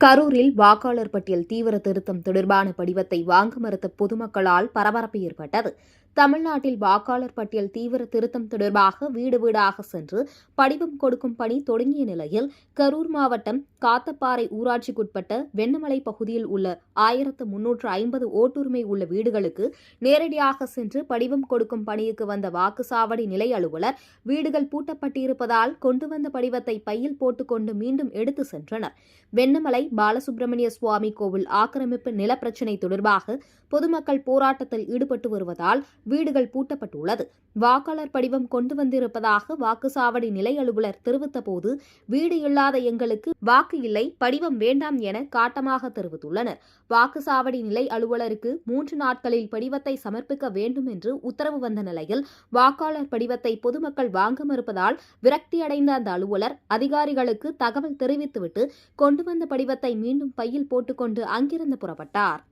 கரூரில் வாக்காளர் பட்டியல் தீவிர திருத்தம் தொடர்பான படிவத்தை வாங்க மறுத்த பொதுமக்களால் பரபரப்பு ஏற்பட்டது. தமிழ்நாட்டில் வாக்காளர் பட்டியல் தீவிர திருத்தம் தொடர்பாக வீடு வீடாக சென்று படிவம் கொடுக்கும் பணி தொடங்கிய நிலையில் கரூர் மாவட்டம் காத்தப்பாறை ஊராட்சிக்குட்பட்ட வெண்ணமலை பகுதியில் உள்ள ஆயிரத்து முன்னூற்று ஐம்பது ஓட்டுரிமை உள்ள வீடுகளுக்கு நேரடியாக சென்று படிவம் கொடுக்கும் பணிக்கு வந்த வாக்குச்சாவடி நிலை அலுவலர் வீடுகள் பூட்டப்பட்டிருப்பதால் கொண்டு வந்த படிவத்தை பையில் போட்டுக்கொண்டு மீண்டும் எடுத்து சென்றனர். வெண்ணமலை பாலசுப்பிரமணிய சுவாமி கோவில் ஆக்கிரமிப்பு நிலப்பிரச்சினை தொடர்பாக பொதுமக்கள் போராட்டத்தில் ஈடுபட்டு வருவதால் வீடுகள் பூட்டப்பட்டுள்ளது. வாக்காளர் படிவம் கொண்டு வந்திருப்பதாக வாக்குச்சாவடி நிலை அலுவலர் தெரிவித்தபோது வீடு இல்லாத எங்களுக்கு வாக்கு இல்லை படிவம் வேண்டாம் என காட்டமாக தெரிவித்துள்ளனர். வாக்குச்சாவடி நிலை அலுவலருக்கு மூன்று நாட்களில் படிவத்தை சமர்ப்பிக்க வேண்டும் என்று உத்தரவு வந்த நிலையில் வாக்காளர் படிவத்தை பொதுமக்கள் வாங்க மறுப்பதால் விரக்தியடைந்த அந்த அலுவலர் அதிகாரிகளுக்கு தகவல் தெரிவித்துவிட்டு கொண்டு வந்த படிவத்தை மீண்டும் பையில் போட்டுக்கொண்டு அங்கிருந்து புறப்பட்டார்.